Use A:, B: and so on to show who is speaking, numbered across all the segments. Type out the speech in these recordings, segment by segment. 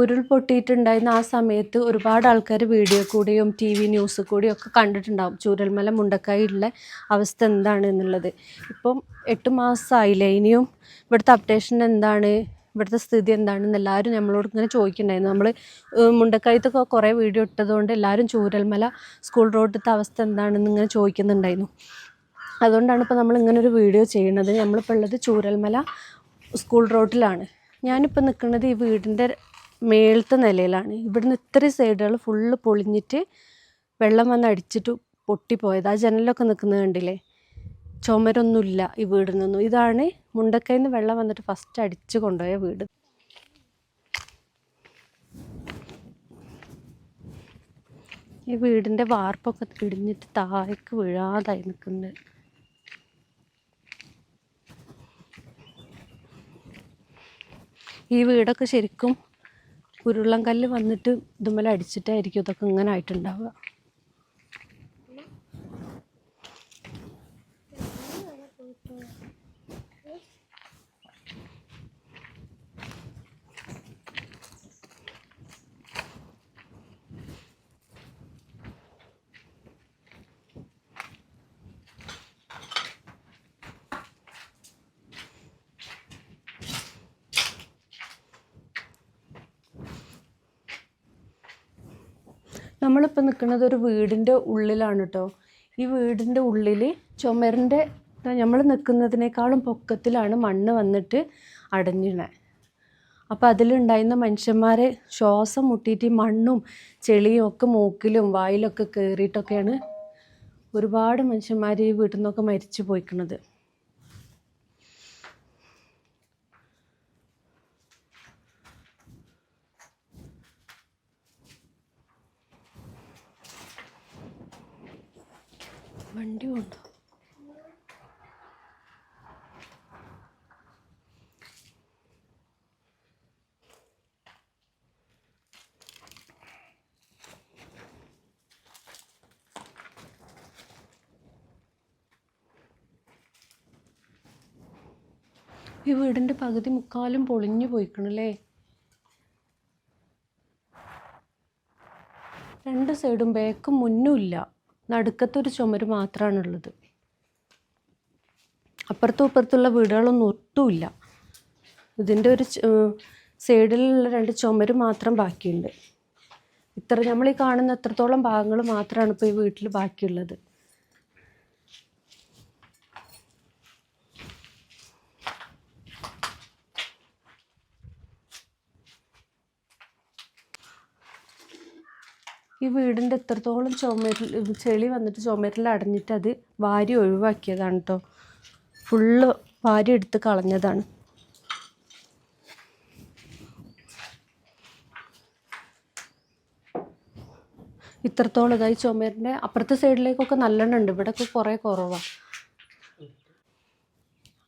A: ഉരുൾപൊട്ടിയിട്ടുണ്ടായിരുന്ന ആ സമയത്ത് ഒരുപാട് ആൾക്കാർ വീഡിയോ കൂടിയും ടി വി ന്യൂസ് കൂടിയും ഒക്കെ കണ്ടിട്ടുണ്ടാവും. ചൂരൽമല മുണ്ടക്കായിലുള്ള അവസ്ഥ എന്താണ് എന്നുള്ളത്. ഇപ്പം എട്ട് മാസമായില്ലേ ഇനിയും ഇവിടുത്തെ അപ്ഡേഷൻ എന്താണ്? ഇവിടുത്തെ സ്ഥിതി എന്താണെന്ന് എല്ലാവരും നമ്മളോട് ഇങ്ങനെ ചോദിക്കുന്നുണ്ടായിരുന്നു. നമ്മൾ മുണ്ടക്കായത്തൊക്കെ കുറേ വീഡിയോ ഇട്ടതുകൊണ്ട് എല്ലാവരും ചൂരൽമല സ്കൂൾ റോഡിലത്തെ അവസ്ഥ എന്താണെന്ന് ഇങ്ങനെ ചോദിക്കുന്നുണ്ടായിരുന്നു. അതുകൊണ്ടാണ് ഇപ്പോൾ നമ്മൾ ഇങ്ങനെ ഒരു വീഡിയോ ചെയ്യുന്നത്. നമ്മളിപ്പോൾ ഉള്ളത് ചൂരൽമല സ്കൂൾ റോഡിലാണ് ഞാനിപ്പോൾ നിൽക്കുന്നത് ഈ വീടിന്റെ മേളത്തെ നിലയിലാണ്. ഇവിടുന്ന് ഇത്രയും സൈഡുകൾ ഫുള്ള് പൊളിഞ്ഞിട്ട് വെള്ളം വന്ന് അടിച്ചിട്ട് പൊട്ടിപ്പോയത്. ആ ജനലൊക്കെ നിൽക്കുന്നത് കണ്ടില്ലേ? ചുമരൊന്നുമില്ല ഈ വീടിൽ നിന്നും. ഇതാണ് മുണ്ടക്കയിൽ നിന്ന് വെള്ളം വന്നിട്ട് ഫസ്റ്റ് അടിച്ച് കൊണ്ടുപോയ വീട്. ഈ വീടിന്റെ വാർപ്പൊക്കെ ഇടിഞ്ഞിട്ട് താഴേക്ക് വീഴാതായി നിൽക്കുന്നുണ്ട് ഈ വീടൊക്കെ ശരിക്കും ഉരുളൻകല്ല് വന്നിട്ട് ഇതുമ്മലെ അടിച്ചിട്ടായിരിക്കും ഇതൊക്കെ ഇങ്ങനെ ആയിട്ടുണ്ടാവുക. നമ്മളിപ്പോൾ നിൽക്കുന്നത് ഒരു വീടിന്റെ ഉള്ളിലാണ് കേട്ടോ ഈ വീടിന്റെ ഉള്ളിൽ ചുമരിന്റെ നമ്മൾ നിൽക്കുന്നതിനേക്കാളും പൊക്കത്തിലാണ് മണ്ണ് വന്നിട്ട് അടഞ്ഞിണേ. അപ്പോൾ അതിലുണ്ടായിരുന്ന മനുഷ്യന്മാരെ ശ്വാസം മുട്ടിയിട്ട് ഈ മണ്ണും ചെളിയും ഒക്കെ മൂക്കിലും വായിലൊക്കെ കയറിയിട്ടൊക്കെയാണ് ഒരുപാട് മനുഷ്യന്മാർ ഈ വീട്ടിൽ നിന്നൊക്കെ മരിച്ചു പോയിക്കണത്. വണ്ടി കൊണ്ടോ? ഈ വീടിന്റെ പകുതി മുക്കാലും പൊളിഞ്ഞു പോയിക്കണല്ലേ? രണ്ട് സൈഡും ബാക്കും മുന്നും ഇല്ല. നടുക്കത്തൊരു ചുമര് മാത്രമാണുള്ളത് അപ്പുറത്തും ഇപ്പുറത്തുള്ള വീടുകളൊന്നും ഒട്ടുമില്ല. ഇതിന്റെ ഒരു സൈഡിലുള്ള രണ്ട് ചുമര് മാത്രം ബാക്കിയുണ്ട്. ഇത്ര നമ്മൾ ഈ കാണുന്ന എത്രത്തോളം ഭാഗങ്ങൾ മാത്രമാണ് ഇപ്പോൾ ഈ വീട്ടിൽ ബാക്കിയുള്ളത്. ഈ വീടിന്റെ എത്രത്തോളം ചുമരിൽ ചെളി വന്നിട്ട് ചുമരിൽ അടഞ്ഞിട്ട് അത് വാരി ഒഴിവാക്കിയതാണ് കേട്ടോ ഫുള്ള് വാരി എടുത്ത് കളഞ്ഞതാണ്. ഇത്രത്തോളം ഇതായി ചുമരിന്റെ അപ്പുറത്തെ സൈഡിലേക്കൊക്കെ നല്ലെണ്ണം ഉണ്ട്. ഇവിടെയൊക്കെ കുറേ കുറവാണ്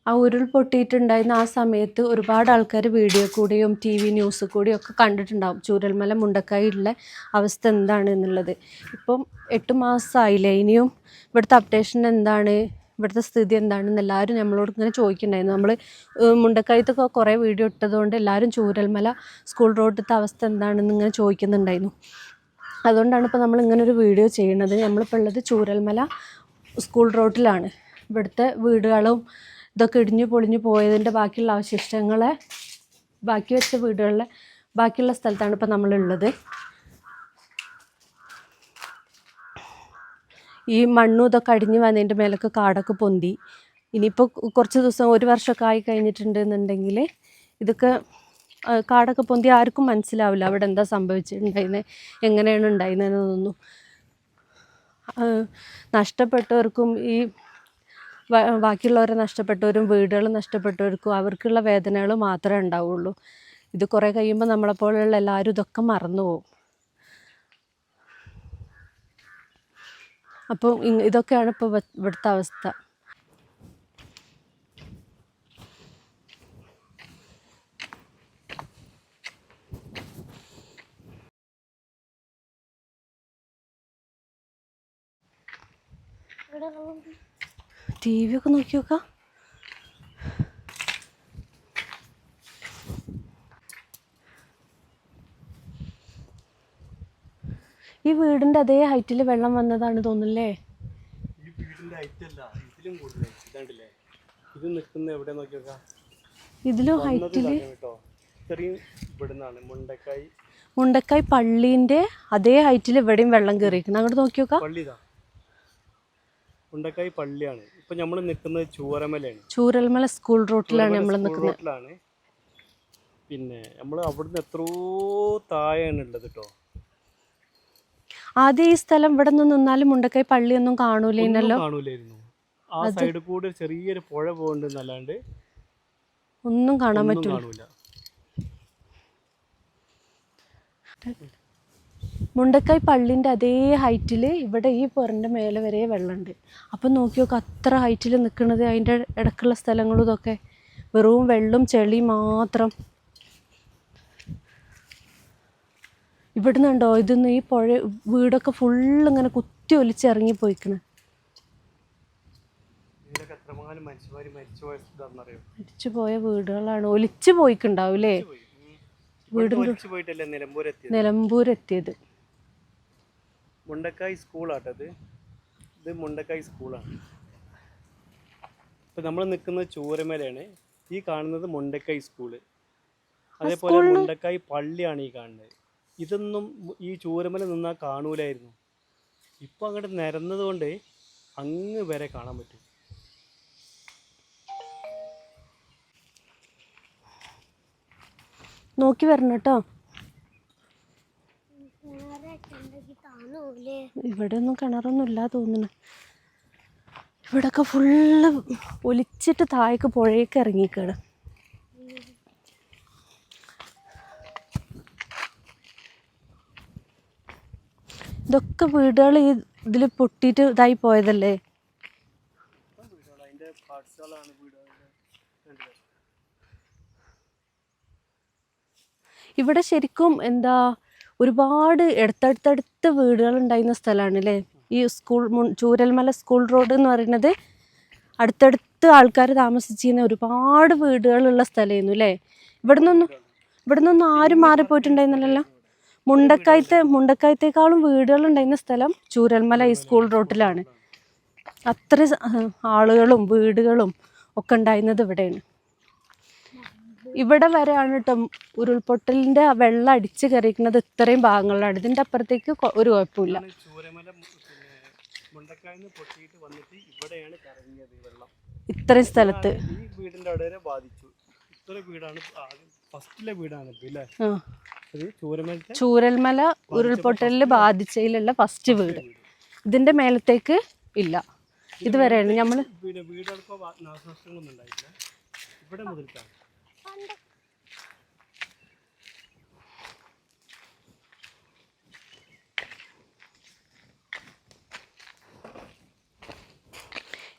A: ആ ഉരുൾപൊട്ടിയിട്ടുണ്ടായിരുന്ന ആ സമയത്ത് ഒരുപാട് ആൾക്കാർ വീഡിയോ കൂടിയും ടി വി ന്യൂസ് കൂടിയും ഒക്കെ കണ്ടിട്ടുണ്ടാകും ചൂരൽമല മുണ്ടക്കായുള്ള അവസ്ഥ എന്താണ് എന്നുള്ളത്. ഇപ്പം എട്ട് മാസമായില്ലേ ഇനിയും ഇവിടുത്തെ അപ്ഡേഷൻ എന്താണ്? ഇവിടുത്തെ സ്ഥിതി എന്താണെന്ന് എല്ലാവരും നമ്മളോട് ഇങ്ങനെ ചോദിക്കുന്നുണ്ടായിരുന്നു. നമ്മൾ മുണ്ടക്കായത്തൊക്കെ കുറേ വീഡിയോ ഇട്ടതുകൊണ്ട് എല്ലാവരും ചൂരൽമല സ്കൂൾ റോഡിലത്തെ അവസ്ഥ എന്താണെന്ന് ഇങ്ങനെ ചോദിക്കുന്നുണ്ടായിരുന്നു. അതുകൊണ്ടാണ് ഇപ്പോൾ നമ്മൾ ഇങ്ങനെ ഒരു വീഡിയോ ചെയ്യുന്നത്. നമ്മളിപ്പോൾ ഉള്ളത് ചൂരൽമല സ്കൂൾ റോഡിലാണ് ഇവിടുത്തെ വീടുകളും ഇതൊക്കെ ഇടിഞ്ഞു പൊളിഞ്ഞു പോയതിന്റെ ബാക്കിയുള്ള അവശിഷ്ടങ്ങളെ ബാക്കി വെച്ച വീടുകളിലെ ബാക്കിയുള്ള സ്ഥലത്താണ് ഇപ്പോൾ നമ്മളുള്ളത്. ഈ മണ്ണും ഇതൊക്കെ അടിഞ്ഞു വന്നതിന്റെ മേലൊക്കെ കാടൊക്കെ പൊന്തി. ഇനിയിപ്പോൾ കുറച്ച് ദിവസം ഒരു വർഷമൊക്കെ ആയി കഴിഞ്ഞിട്ടുണ്ടെന്നുണ്ടെങ്കിൽ ഇതൊക്കെ കാടൊക്കെ പൊന്തി ആർക്കും മനസ്സിലാവില്ല. അവിടെ എന്താ സംഭവിച്ചിട്ടുണ്ടായിരുന്നത് എങ്ങനെയാണ് ഉണ്ടായിരുന്നതെന്നൊന്നും തോന്നുന്നു. നഷ്ടപ്പെട്ടവർക്കും ഈ ബാക്കിയുള്ളവരെ നഷ്ടപ്പെട്ടവരും വീടുകൾ നഷ്ടപ്പെട്ടവർക്കും അവർക്കുള്ള വേദനകൾ മാത്രമേ ഉണ്ടാവുള്ളൂ. ഇത് കുറേ കഴിയുമ്പോൾ നമ്മളെപ്പോലെയുള്ള എല്ലാവരും ഇതൊക്കെ മറന്നു പോകും അപ്പോൾ ഇതൊക്കെയാണ് ഇപ്പോൾ ഇവിടുത്തെ അവസ്ഥ. ടി വി ഒക്കെ നോക്കി നോക്കാം ഈ വീടിന്റെ അതേ ഹൈറ്റിൽ വെള്ളം വന്നതാണ് തോന്നുന്നല്ലേ?
B: ഈ വീടിന്റെ ഹൈറ്റ് അല്ല ഇതിലും കൂടുതൽ ഇതാണ്ടില്ലേ? ഇത് നിൽക്കുന്ന എവിടെ
A: ഇതിലും ഹൈറ്റിൽ
B: ഇത്രയും ഇവിടുന്നാണ് മുണ്ടക്കായി
A: മുണ്ടക്കായ് പള്ളീന്റെ അതേ ഹൈറ്റിൽ ഇവിടെയും വെള്ളം കയറിയിരിക്കണം അങ്ങോട്ട് നോക്കി നോക്കാം
B: പള്ളി ഇതാ. മുണ്ടക്കായി പള്ളിയാണ്. ഇപ്പൊ നമ്മൾ നിൽക്കുന്നത് ചൂരമലയാണ്.
A: ചൂരൽമല സ്കൂൾ റോട്ടിലാണ് നമ്മൾ നിൽക്കുന്നത്
B: റോട്ടിലാണ്. പിന്നെ നമ്മൾ അവിടുന്ന് എത്രയോ താഴെയാണ് ഉള്ളത് കേട്ടോ
A: ആദ്യം ഈ സ്ഥലം ഇവിടെ നിന്ന് നിന്നാലും മുണ്ടക്കൈ പള്ളിയൊന്നും കാണൂലേനല്ലോ?
B: കാണൂലായിരുന്നു. ആ സൈഡിൽ കൂടെ ചെറിയൊരു പുഴ പോകുന്നുണ്ടെന്നല്ലാണ്ട്
A: ഒന്നും കാണാൻ
B: ഒന്നും
A: പറ്റൂല.
B: കാണൂല.
A: മുണ്ടക്കായ് പള്ളിന്റെ അതേ ഹൈറ്റിൽ ഇവിടെ ഈ പുറന്റെ മേലെ വരെ വെള്ളമുണ്ട് അപ്പം നോക്കി നോക്കുക അത്ര ഹൈറ്റിൽ നിൽക്കുന്നത് അതിന്റെ ഇടക്കുള്ള സ്ഥലങ്ങളും ഇതൊക്കെ. വെറും വെള്ളം ചെളി മാത്രം. ഇവിടുന്നുണ്ടോ ഇതൊന്നും ഈ പുഴ വീടൊക്കെ ഫുള്ള് ഇങ്ങനെ കുത്തി ഒലിച്ചിറങ്ങി പോയിക്കണ്.
B: ഇതിലൊക്കെ എത്രമാനം മനുഷ്യന്മാര് മരിച്ചു പോയ
A: വീടുകളാണ്. ഒലിച്ചു പോയിക്കുണ്ടാവൂലേ
B: വീട്
A: നിലമ്പൂരെത്തിയത്.
B: മുണ്ടക്കായി സ്കൂളാട്ടത് ഇത്. മുണ്ടക്കായ് സ്കൂളാണ് ഇപ്പം നമ്മൾ നിൽക്കുന്നത് ചൂരമലയാണ് ഈ കാണുന്നത് മുണ്ടക്കായ് സ്കൂൾ അതേപോലെ മുണ്ടക്കായ് പള്ളിയാണ് ഈ കാണുന്നത്. ഇതൊന്നും ഈ ചൂരമല നിന്നാൽ കാണൂലായിരുന്നു. ഇപ്പോൾ അങ്ങോട്ട് നിരന്നത് കൊണ്ട് അങ്ങ് വരെ കാണാൻ പറ്റും.
A: നോക്കി വരണം കേട്ടോ. ഇവിടെ ഒന്നും കിണറൊന്നും തോന്നുന്നു. ഇവിടൊക്കെ ഫുള്ള് ഒലിച്ചിട്ട് താഴേക്ക് പുഴയൊക്കെ ഇറങ്ങിക്കാണ് ഇതൊക്കെ വീടുകൾ ഈ ഇതിൽ പൊട്ടിയിട്ട് ഇതായി പോയതല്ലേ? ഇവിടെ ശരിക്കും എന്താ ഒരുപാട് അടുത്തടുത്തടുത്ത് വീടുകൾ ഉണ്ടായിരുന്ന സ്ഥലമാണ് അല്ലേ ഈ സ്കൂൾ ചൂരൽമല സ്കൂൾ റോഡ് എന്ന് പറയുന്നത് അടുത്തടുത്ത് ആൾക്കാർ താമസിച്ചിരുന്ന ഒരുപാട് വീടുകളുള്ള സ്ഥലമായിരുന്നു അല്ലേ? ഇവിടെ നിന്നൊന്നും ഇവിടെ നിന്നൊന്നും ആരും മാറിപ്പോയിട്ടുണ്ടായിരുന്നില്ലല്ലോ? മുണ്ടക്കായത്തെ മുണ്ടക്കായത്തേക്കാളും വീടുകൾ ഉണ്ടായിരുന്ന സ്ഥലം ചൂരൽമല ഈ സ്കൂൾ റോട്ടിലാണ്. അത്ര ആളുകളും വീടുകളും ഒക്കെ ഉണ്ടായിരുന്നത് ഇവിടെയാണ്. ഇവിടെ വരെയാണ് കേട്ടോ ഉരുൾപൊട്ടലിന്റെ ആ വെള്ളം അടിച്ച് കയറിയിരിക്കുന്നത് ഇത്രയും ഭാഗങ്ങളിലാണ്. ഇതിന്റെ അപ്പുറത്തേക്ക് ഒരു കുഴപ്പമില്ല ഇത്രയും സ്ഥലത്ത്.
B: വീടിന്റെ അവിടെ വരെ ബാധിച്ചു. ഇത്ര വീടാണ് ഫസ്റ്റിലെ വീടാണ്.
A: ചൂരൽമല ഉരുൾപൊട്ടലിൽ ബാധിച്ചതിലുള്ള ഫസ്റ്റ് വീട്. ഇതിന്റെ മേലത്തേക്ക് ഇല്ല. ഇതുവരെയാണ് നമ്മൾ
B: വീട് വീടുകൾക്കോ നാശനഷ്ടങ്ങളൊന്നും ഉണ്ടായിട്ടില്ല. ഇവിടെ മുതൽക്കാണ്.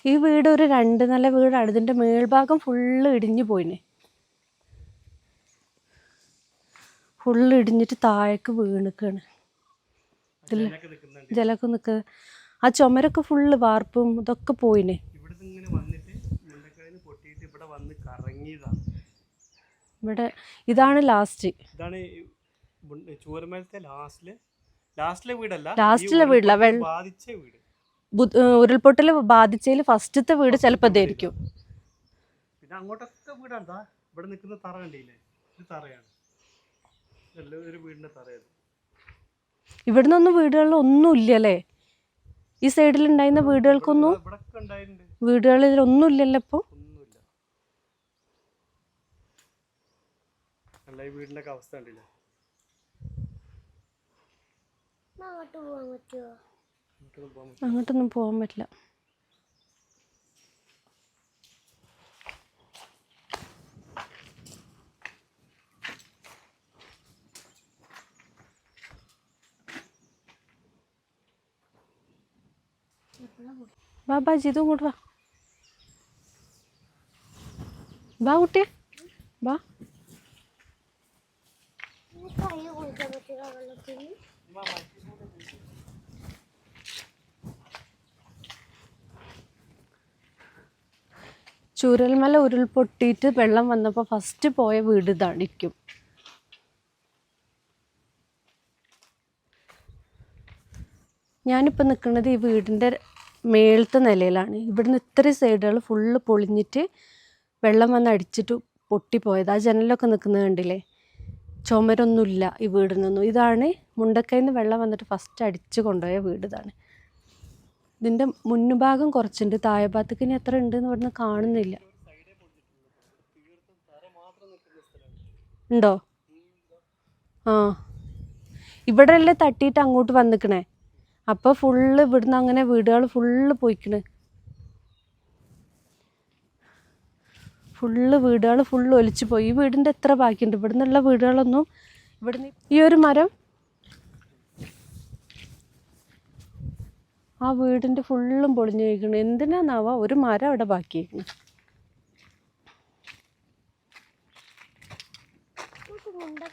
A: ഈ വീട് ഒരു രണ്ട് നില വീടാണ്. ഇതിന്റെ മേൽഭാഗം ഫുള്ള് ഇടിഞ്ഞു പോയിനെ. ഫുള്ള് ഇടിഞ്ഞിട്ട് താഴേക്ക് വീണിക്കാണ്.
B: നിൽക്കുന്നുണ്ട്
A: ജലമൊക്കെ നിൽക്കുക ആ ചുമരൊക്കെ ഫുള്ള് വാർപ്പും ഇതൊക്കെ പോയിനെ.
B: ഇവിടെ വന്നിട്ട് പൊട്ടിയിട്ട് ഇവിടെ വന്ന് കറങ്ങിയതാണ്.
A: ഇവിടെ ഇതാണ് ലാസ്റ്റ്
B: ഇതാണ് ചൂരമലത്തെ ലാസ്റ്റിലെ ലാസ്റ്റിലെ വീടല്ല
A: ലാസ്റ്റിലെ വീടില്ല.
B: ബാധിച്ച വീട്.
A: ഉരുൾപൊട്ടൽ ബാധിച്ചതിൽ ഫസ്റ്റത്തെ വീട് ചിലപ്പോൾ ഇതായിരിക്കും.
B: പിന്നെ അങ്ങോട്ടൊക്കെ വീടാണ് ഇവിടെ നിൽക്കുന്ന തറ കണ്ടില്ലേ? ഇത് തറയാണ്. ഇതെല്ലാം ഒരു വീടിന്റെ തറയാണ്.
A: ഇവിടെ നിന്നൊന്നും വീടുകളിൽ ഒന്നും ഇല്ലല്ലേ? ഈ സൈഡിൽ ഉണ്ടായിരുന്ന വീടുകൾക്കൊന്നും വീടുകളിൽ ഒന്നും ഇല്ലല്ലോ ഇപ്പോൾ
B: അല്ല ഈ വീടിന്റെ ഒക്കെ അവസ്ഥ കണ്ടില്ലേ അങ്ങോട്ടൊന്നും പോകാൻ പറ്റില്ല.
A: അങ്ങോട്ടൊന്നും പോകാൻ പറ്റില്ല. വാ ബാ ജിതു ഇങ്ങോട്ട് വാ. വാ കുട്ടിയെ. വാ ചൂരൽമല ഉരുൾപൊട്ടിയിട്ട് വെള്ളം വന്നപ്പോൾ ഫസ്റ്റ് പോയ വീട് ഇതാണിക്കും ഞാനിപ്പോൾ നിൽക്കുന്നത് ഈ വീടിന്റെ മേളത്തെ നിലയിലാണ്. ഇവിടുന്ന് ഇത്ര സൈഡുകൾ ഫുള്ള് പൊളിഞ്ഞിട്ട് വെള്ളം വന്ന് അടിച്ചിട്ട് പൊട്ടിപ്പോയത്. ആ ജനലൊക്കെ നിൽക്കുന്നത് കണ്ടില്ലേ? ചുമരൊന്നുമില്ല ഈ വീടിൽ നിന്നും. ഇതാണ് മുണ്ടക്കയിൽ നിന്ന് വെള്ളം വന്നിട്ട് ഫസ്റ്റ് അടിച്ച് കൊണ്ടുപോയ വീട് ഇതാണ്. ഇതിന്റെ മുൻഭാഗം കുറച്ചുണ്ട്. താഴെ ഭാഗത്തേക്ക് ഇനി എത്ര ഉണ്ട് എന്ന് ഇവിടുന്ന് കാണുന്നില്ല. ഉണ്ടോ? ആ. ഇവിടെ അല്ലേ തട്ടിയിട്ട് അങ്ങോട്ട് വന്നിക്കണേ. അപ്പോൾ ഫുള്ള് ഇവിടുന്ന് അങ്ങനെ വീടുകൾ ഫുള്ള് പോയിക്കണ്. ഫുള്ള് വീടുകൾ ഫുള്ള് ഒലിച്ചു പോയി. ഈ വീടിന്റെ എത്ര ബാക്കിയുണ്ട് ഇവിടെ നിന്നുള്ള വീടുകളൊന്നും ഇവിടുന്ന് ഈ ഒരു മരം ആ വീടിന്റെ ഫുള്ളും പൊളിഞ്ഞു കഴിക്കണം എന്തിനാന്നാവാ ഒരു മരം അവിടെ ബാക്കിയേക്കണം. നമ്മുടെ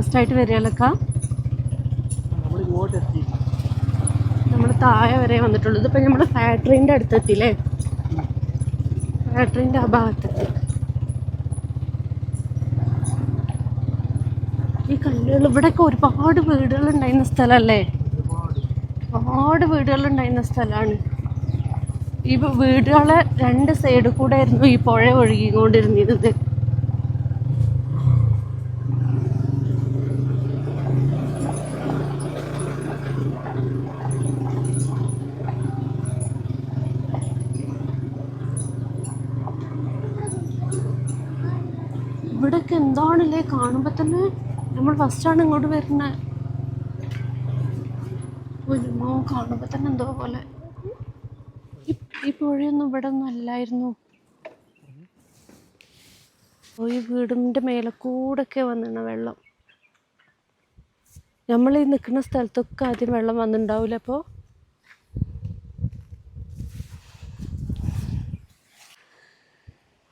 A: ഇങ്ങോട്ട് ഫസ്റ്റ് ആയിട്ട് വരികയല്ലക്ക
B: നമ്മൾ
A: താഴെ വരെ വന്നിട്ടുള്ളൂ. ഇതിപ്പോൾ നമ്മൾ ഫാക്ടറിന്റെ അടുത്തെത്തില്ലേ ഫാക്ടറിന്റെ ആ ഭാഗത്തെത്തി. ഈ കല്ലുകൾ ഇവിടെയൊക്കെ ഒരുപാട് വീടുകൾ ഉണ്ടായിരുന്ന സ്ഥലമല്ലേ? ഒരുപാട് വീടുകൾ ഉണ്ടായിരുന്ന സ്ഥലമാണ്. ഈ വീടുകളെ രണ്ട് സൈഡിൽ കൂടെ ആയിരുന്നു ഈ പുഴ ഒഴുകിക്കൊണ്ടിരുന്നത് ഇവിടൊക്കെ എന്താണല്ലേ കാണുമ്പോൾ തന്നെ നമ്മൾ ഫസ്റ്റാണ് ഇങ്ങോട്ട് വരുന്നത് ഒരുമോ കാണുമ്പോൾ തന്നെ എന്തോ പോലെ. ഈ പുഴയൊന്നും ഇവിടെ ഒന്നും അല്ലായിരുന്നു ഈ വീടിന്റെ മേലെ കൂടൊക്കെ വന്നിണ വെള്ളം. നമ്മൾ ഈ നിൽക്കുന്ന സ്ഥലത്തൊക്കെ ആദ്യം വെള്ളം വന്നിട്ടുണ്ടാവില്ല അപ്പോൾ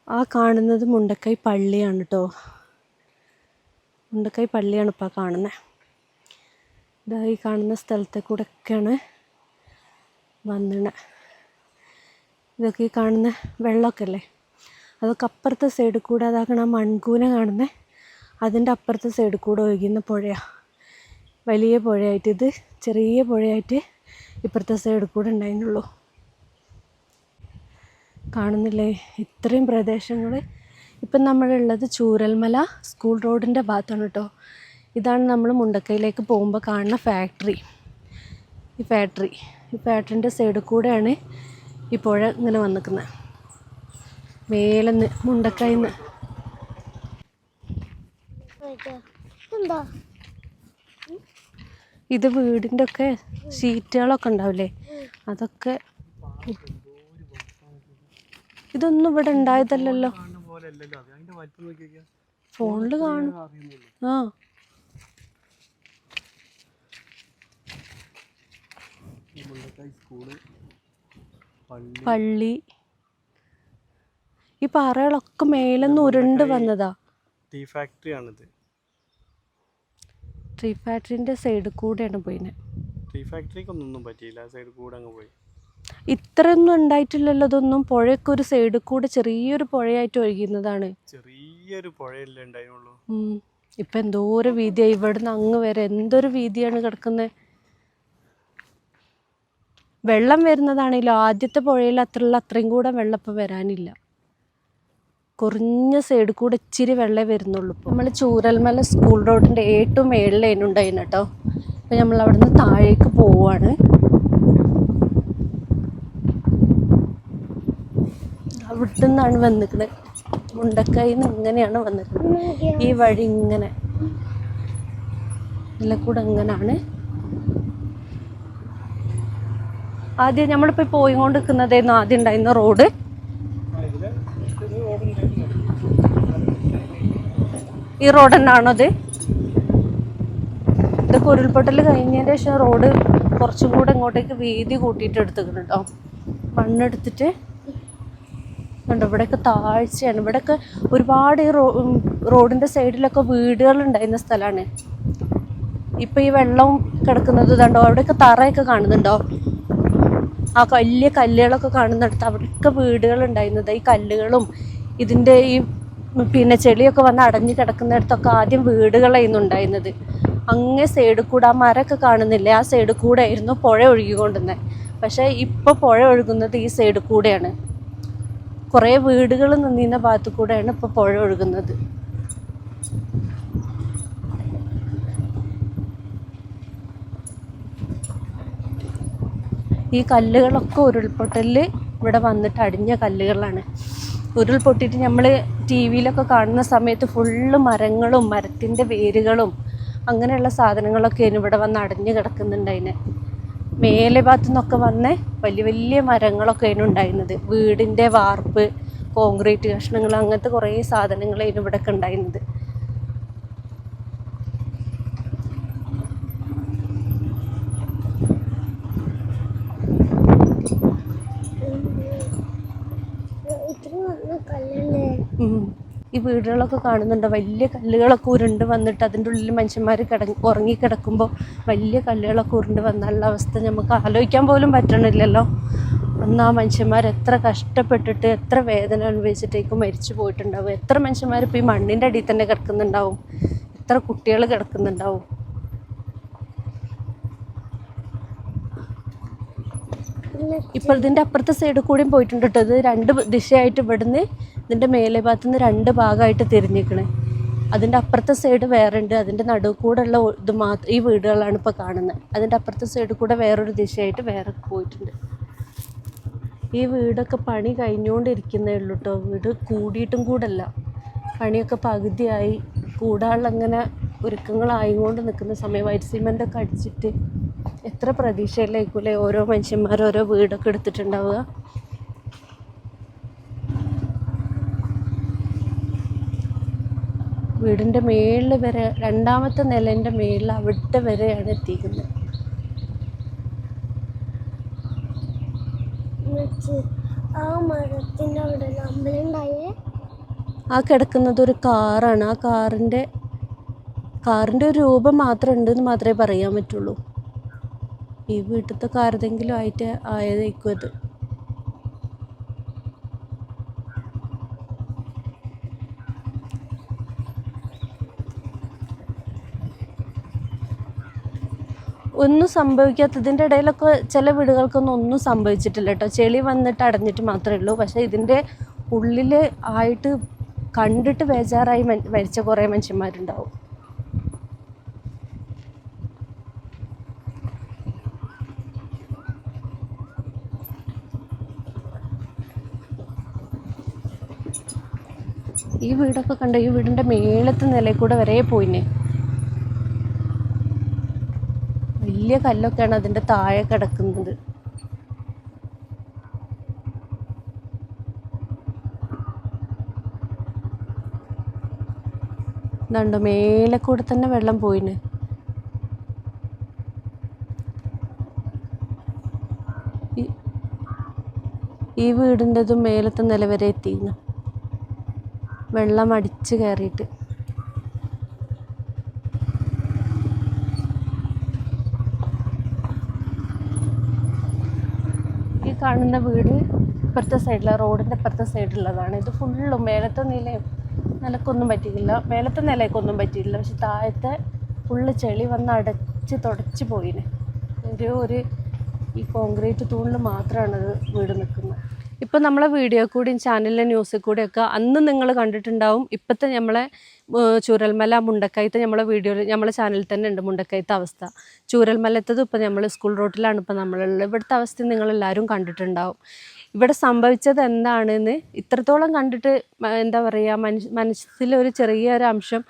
A: ആ കാണുന്നത് മുണ്ടക്കൈ പള്ളിയാണ് കേട്ടോ മുണ്ടക്കൈ പള്ളിയാണ് ഇപ്പോൾ കാണുന്നത് ഇതാ ഈ കാണുന്ന സ്ഥലത്തെ കൂടെ ഒക്കെയാണ് വന്നിണ. ഇതൊക്കെ ഈ കാണുന്ന വെള്ളമൊക്കെ അല്ലേ അതൊക്കെ അപ്പുറത്തെ സൈഡിൽ കൂടെ അതാക്കണ മൺകൂന കാണുന്നത് അതിന്റെ അപ്പുറത്തെ സൈഡിൽ കൂടെ ഒഴുകുന്ന പുഴയാണ് വലിയ പുഴയായിട്ട് ഇത് ചെറിയ പുഴയായിട്ട് ഇപ്പുറത്തെ സൈഡിൽ കൂടെ ഉണ്ടായിരുന്നുള്ളൂ. കാണുന്നില്ലേ? ഇത്രയും പ്രദേശങ്ങൾ ഇപ്പം നമ്മളുള്ളത് ചൂരൽമല സ്കൂൾ റോഡിന്റെ ഭാഗത്താണ് കേട്ടോ. ഇതാണ് നമ്മൾ മുണ്ടക്കയിലേക്ക് പോകുമ്പോൾ കാണുന്ന ഫാക്ടറി. ഈ ഫാക്ടറി. ഈ ഫാക്ടറിന്റെ സൈഡിൽ കൂടെയാണ് ഈ പുഴ ഇങ്ങനെ വന്നിരിക്കുന്നത്. മേലെന്ന്
C: മുണ്ടക്കൈന്ന്
A: ഇത് വീടിന്റെ ഒക്കെ ഷീറ്റുകളൊക്കെ ഉണ്ടാവില്ലേ? അതൊക്കെ ഇതൊന്നും ഇവിടെ ഉണ്ടായതല്ലല്ലോ. ഫോണിൽ കാണും. ആ.
B: പള്ളി.
A: ഈ പാറകളൊക്കെ മേലെന്ന് ഉരുണ്ട് വന്നതാ.
B: ടീ ഫാക്ടറി ആണിത്.
A: ട്രീ ഫാക്ടറിന്റെ സൈഡ് കൂടെയാണ് പോയിന്.
B: ടീ ഫാക്ടറിക്ക് ഒന്നും പറ്റിയില്ല. സൈഡ് കൂടെ അങ്ങ് പോയി.
A: ഇത്രയൊന്നും ഉണ്ടായിട്ടില്ലല്ലോ ഇതൊന്നും പുഴയൊക്കെ ഒരു സൈഡിൽ കൂടെ ചെറിയൊരു പുഴയായിട്ട് ഒഴുകുന്നതാണ്
B: ചെറിയൊരു പുഴയല്ലേ ഉണ്ടായിരുന്നുള്ളൂ.
A: ഇപ്പൊ എന്തോരം വീതിയായി ഇവിടുന്ന് അങ്ങ് വരെ എന്തൊരു വീതിയാണ് കിടക്കുന്നത് വെള്ളം വരുന്നതാണെങ്കിലും ആദ്യത്തെ പുഴയിൽ അത്രയുള്ള അത്രയും കൂടെ വെള്ളം ഇപ്പം വരാനില്ല. കുറഞ്ഞ സൈഡിൽ കൂടെ ഇച്ചിരി വെള്ളമേ വരുന്നുള്ളൂ ഇപ്പോൾ നമ്മൾ ചൂരൽമല സ്കൂൾ റോഡിന്റെ ഏറ്റവും മേളിലേനുണ്ടായിരുന്നു കേട്ടോ അപ്പം നമ്മൾ അവിടുന്ന് താഴേക്ക് പോവാണ്. അവിടെ നിന്നാണ് വന്നിരിക്കുന്നത് മുണ്ടക്കായി ഇങ്ങനെയാണ് വന്നിരിക്കുന്നത് ഈ വഴി ഇങ്ങനെ. എല്ലാം കൂടെ അങ്ങനാണ് ആദ്യം നമ്മളിപ്പോൾ പോയിക്കൊണ്ട് നിൽക്കുന്നതായിരുന്നു ആദ്യം ഉണ്ടായിരുന്ന റോഡ്. ഈ റോഡ് തന്നെയാണോ അത് ഇത് ഇവിടെയൊക്കെ ഉരുൾപൊട്ടൽ കഴിഞ്ഞതിന് ശേഷം റോഡ് കുറച്ചും കൂടെ ഇങ്ങോട്ടേക്ക് വീതി കൂട്ടിയിട്ട് എടുത്തിട്ടുണ്ട് മണ്ണെടുത്തിട്ട് കണ്ടോ ഇവിടെയൊക്കെ താഴ്ചയാണ് ഇവിടെയൊക്കെ ഒരുപാട് ഈ റോ റോഡിന്റെ സൈഡിലൊക്കെ വീടുകൾ ഉണ്ടായിരുന്ന സ്ഥലമാണ്. ഇപ്പം ഈ വെള്ളം കിടക്കുന്നത് ഇതുണ്ടോ അവിടെയൊക്കെ തറയൊക്കെ കാണുന്നുണ്ടോ? ആ വലിയ കല്ലുകളൊക്കെ കാണുന്നിടത്ത് അവിടെയൊക്കെ വീടുകൾ ഉണ്ടായിരുന്നത്. ഈ കല്ലുകളും ഇതിന്റെ ഈ പിന്നെ ചെളിയൊക്കെ വന്ന് അടഞ്ഞു കിടക്കുന്നിടത്തൊക്കെ ആദ്യം വീടുകളായിരുന്നു ഉണ്ടായിരുന്നത്. അങ്ങേ സൈഡിൽ കൂടെ ആ മരമൊക്കെ കാണുന്നില്ലേ? ആ സൈഡിൽ കൂടെ ആയിരുന്നു പുഴ ഒഴുകിക്കൊണ്ടിരുന്നത്. പക്ഷേ ഇപ്പോൾ പുഴ ഒഴുകുന്നത് ഈ സൈഡിൽ കൂടെയാണ്. കുറേ വീടുകൾ നിന്നിരുന്ന ഭാഗത്തു കൂടെയാണ് ഇപ്പോൾ പുഴ ഒഴുകുന്നത്. ഈ കല്ലുകളൊക്കെ ഉരുൾപൊട്ടലിൽ ഇവിടെ വന്നിട്ട് അടിഞ്ഞ കല്ലുകളാണ്. ഉരുൾപൊട്ടിട്ട് നമ്മൾ ടി വിയിലൊക്കെ കാണുന്ന സമയത്ത് ഫുള്ള് മരങ്ങളും മരത്തിന്റെ വേരുകളും അങ്ങനെയുള്ള സാധനങ്ങളൊക്കെയാണ് ഇവിടെ വന്ന് അടിഞ്ഞു അടഞ്ഞു കിടക്കുന്നുണ്ടതിന് മേലെ ഭാഗത്തു നിന്നൊക്കെ വന്ന് വലിയ വലിയ മരങ്ങളൊക്കെയാണ് ഉണ്ടായിരുന്നത്. വീടിന്റെ വാർപ്പ് കോൺക്രീറ്റ് കഷ്ണങ്ങൾ അങ്ങനത്തെ കുറേ സാധനങ്ങളായിരുന്നു ഇവിടെയൊക്കെ ഉണ്ടായിരുന്നത്
C: ഇത്ര നല്ല കല്ലല്ലേ
A: ഉം. ഈ വീടുകളൊക്കെ കാണുന്നുണ്ട്. വലിയ കല്ലുകളൊക്കെ ഉരുണ്ട് വന്നിട്ട് അതിന്റെ ഉള്ളിൽ മനുഷ്യന്മാർ കിട ഉറങ്ങിക്കിടക്കുമ്പോൾ വലിയ കല്ലുകളൊക്കെ ഉരുണ്ട് വന്നുള്ള അവസ്ഥ നമുക്ക് ആലോചിക്കാൻ പോലും പറ്റണില്ലല്ലോ. അന്ന് ആ മനുഷ്യന്മാർ എത്ര കഷ്ടപ്പെട്ടിട്ട് എത്ര വേദന അനുഭവിച്ചിട്ടേക്കും മരിച്ചു പോയിട്ടുണ്ടാവും. എത്ര മനുഷ്യന്മാർ ഇപ്പോൾ ഈ മണ്ണിന്റെ അടിയിൽ തന്നെ കിടക്കുന്നുണ്ടാവും. എത്ര കുട്ടികൾ കിടക്കുന്നുണ്ടാവും. ഇപ്പോൾ ഇതിന്റെ അപ്പുറത്തെ സൈഡിൽ കൂടിയും പോയിട്ടുണ്ട് കേട്ടോ ഇത് രണ്ട് ദിശയായിട്ട് ഇവിടുന്ന് ഇതിന്റെ മേലെ ഭാഗത്തു നിന്ന് രണ്ട് ഭാഗമായിട്ട് തിരിഞ്ഞിക്കണേ അതിന്റെ അപ്പുറത്തെ സൈഡ് വേറെ ഉണ്ട് അതിന്റെ നടുവ് കൂടെ ഉള്ള ഇത് മാത്രം ഈ വീടുകളാണ് ഇപ്പോൾ കാണുന്നത് അതിന്റെ അപ്പുറത്തെ സൈഡിൽ കൂടെ വേറൊരു ദിശയായിട്ട് വേറെ പോയിട്ടുണ്ട്. ഈ വീടൊക്കെ പണി കഴിഞ്ഞുകൊണ്ടിരിക്കുന്നേ ഉള്ളൂ കേട്ടോ വീട് കൂടിയിട്ടും കൂടല്ല. പണിയൊക്കെ പകുതിയായി. കൂടാനുള്ള അങ്ങനെ ഒരുക്കങ്ങളായിക്കൊണ്ട് നിൽക്കുന്ന സമയം വൈറ്റ് സിമെന്റൊക്കെ അടിച്ചിട്ട് എത്ര പ്രതീക്ഷയിലായിരിക്കൂലേ ഓരോ മനുഷ്യന്മാർ ഓരോ വീടൊക്കെ എടുത്തിട്ടുണ്ടാവുക? വീടിന്റെ മേളിൽ വരെ രണ്ടാമത്തെ നിലേന്റെ മേളിൽ അവിടുത്തെ വരെയാണ് എത്തിക്കുന്നത്
C: ആ അവിടെ
A: ആ കിടക്കുന്നത് ഒരു കാറാണ്. ആ കാറിന്റെ കാറിന്റെ ഒരു രൂപം മാത്രം ഉണ്ടെന്ന് മാത്രമേ പറയാൻ പറ്റുള്ളൂ. ഈ വീട്ടിലത്തെ കാരതെങ്കിലും ആയിട്ട് ആയതായിരിക്കും അത്. ഒന്നും സംഭവിക്കാത്തതിന്റെ ഇടയിലൊക്കെ ചില വീടുകൾക്കൊന്നും ഒന്നും സംഭവിച്ചിട്ടില്ല കേട്ടോ ചെളി വന്നിട്ട് അടഞ്ഞിട്ട് മാത്രമേ ഉള്ളൂ. പക്ഷേ ഇതിന്റെ ഉള്ളിൽ ആയിട്ട് കണ്ടിട്ട് ബേജാറായി മരിച്ച കുറേ മനുഷ്യന്മാരുണ്ടാവും. ഈ വീടൊക്കെ കണ്ട? ഈ വീടിന്റെ മേളത്തെ നിലയിൽ കൂടെ വരെ പോയിനെ. വലിയ കല്ലൊക്കെയാണ് അതിന്റെ താഴെ കിടക്കുന്നത്. ഇതുണ്ടോ? മേലെ കൂടെ തന്നെ വെള്ളം പോയിന്. ഈ- വീടിന്റെതും മേലത്തെ നില വരെ എത്തിയിരുന്നു വെള്ളം അടിച്ച് കയറിയിട്ട്. ഈ കാണുന്ന വീട് ഇപ്പുറത്തെ സൈഡിലെ റോഡിന്റെ ഇപ്പുറത്തെ സൈഡിലുള്ളതാണ്. ഇത് ഫുള്ളും മേലത്തെ നിലയും നിലക്കൊന്നും പറ്റിയില്ല മേലത്തെ നിലയ്ക്കൊന്നും പറ്റിയില്ല പക്ഷെ താഴത്തെ ഫുള്ള് ചെളി വന്ന് അടച്ച് തുടച്ച് പോയിന്. ഒരു ഒരു ഈ കോൺക്രീറ്റ് തൂണിൽ മാത്രമാണ് അത് വീട് നിൽക്കുന്നത് ഇപ്പം നമ്മളെ വീഡിയോ കൂടിയും ചാനലിലെ ന്യൂസിൽ കൂടിയൊക്കെ അന്ന് നിങ്ങൾ കണ്ടിട്ടുണ്ടാവും. ഇപ്പോഴത്തെ നമ്മളെ ചൂരൽമല മുണ്ടക്കായത്ത് നമ്മളെ വീഡിയോ നമ്മളെ ചാനലിൽ തന്നെ ഉണ്ട് മുണ്ടക്കയത്തെ അവസ്ഥ. ചൂരൽമലത്തത് ഇപ്പം നമ്മൾ സ്കൂൾ റോട്ടിലാണ് ഇപ്പം നമ്മളുള്ളത്. ഇവിടുത്തെ അവസ്ഥ നിങ്ങളെല്ലാവരും കണ്ടിട്ടുണ്ടാവും. ഇവിടെ സംഭവിച്ചത് എന്താണെന്ന് ഇത്രത്തോളം കണ്ടിട്ട് എന്താ പറയുക മനുഷ്യ മനസ്സിലൊരു ചെറിയൊരു അംശം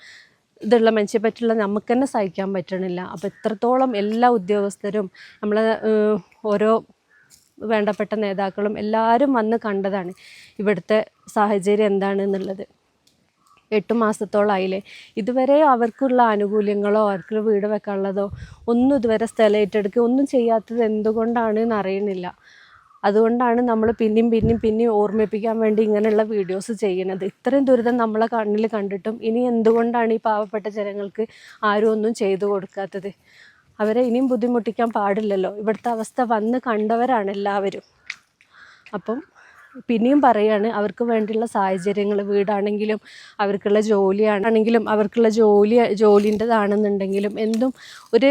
A: ഇതുള്ള മനുഷ്യരെ പറ്റിയുള്ള നമുക്ക് തന്നെ സഹിക്കാൻ പറ്റണില്ല. അപ്പോൾ ഇത്രത്തോളം എല്ലാ ഉദ്യോഗസ്ഥരും നമ്മളെ ഓരോ വേണ്ടപ്പെട്ട നേതാക്കളും എല്ലാവരും വന്ന് കണ്ടതാണ് ഇവിടുത്തെ സാഹചര്യം എന്താണെന്നുള്ളത്. എട്ട് മാസത്തോളായില്ലേ. ഇതുവരെ അവർക്കുള്ള ആനുകൂല്യങ്ങളോ അവർക്ക് വീട് വെക്കാനുള്ളതോ ഒന്നും ഇതുവരെ സ്ഥലം ഏറ്റെടുക്കുക ഒന്നും ചെയ്യാത്തത് എന്തുകൊണ്ടാണ് എന്ന് അതുകൊണ്ടാണ് നമ്മൾ പിന്നെയും പിന്നെയും പിന്നെയും ഓർമ്മിപ്പിക്കാൻ വേണ്ടി ഇങ്ങനെയുള്ള വീഡിയോസ് ചെയ്യുന്നത്. ഇത്രയും ദുരിതം നമ്മളെ കണ്ണിൽ കണ്ടിട്ടും ഇനി എന്തുകൊണ്ടാണ് ഈ പാവപ്പെട്ട ജനങ്ങൾക്ക് ആരും ഒന്നും ചെയ്തു കൊടുക്കാത്തത്? അവരെ ഇനിയും ബുദ്ധിമുട്ടിക്കാൻ പാടില്ലല്ലോ. ഇവിടുത്തെ അവസ്ഥ വന്ന് കണ്ടവരാണ് എല്ലാവരും. അപ്പം പിന്നെയും പറയാണ് അവർക്ക് വേണ്ടിയുള്ള സാഹചര്യങ്ങൾ വീടാണെങ്കിലും അവർക്കുള്ള ജോലിയാണെങ്കിലും അവർക്കുള്ള ജോലി ജോലിന്റെതാണെന്നുണ്ടെങ്കിലും എന്തും ഒരു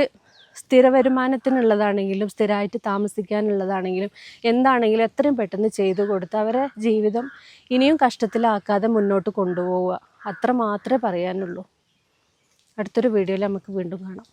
A: സ്ഥിര വരുമാനത്തിനുള്ളതാണെങ്കിലും സ്ഥിരമായിട്ട് താമസിക്കാനുള്ളതാണെങ്കിലും എന്താണെങ്കിലും എത്രയും പെട്ടെന്ന് ചെയ്തു കൊടുത്ത് അവരെ ജീവിതം ഇനിയും കഷ്ടത്തിലാക്കാതെ മുന്നോട്ട് കൊണ്ടുപോവുക. അത്ര മാത്രമേ പറയാനുള്ളൂ. അടുത്തൊരു വീഡിയോയിൽ നമുക്ക് വീണ്ടും കാണാം.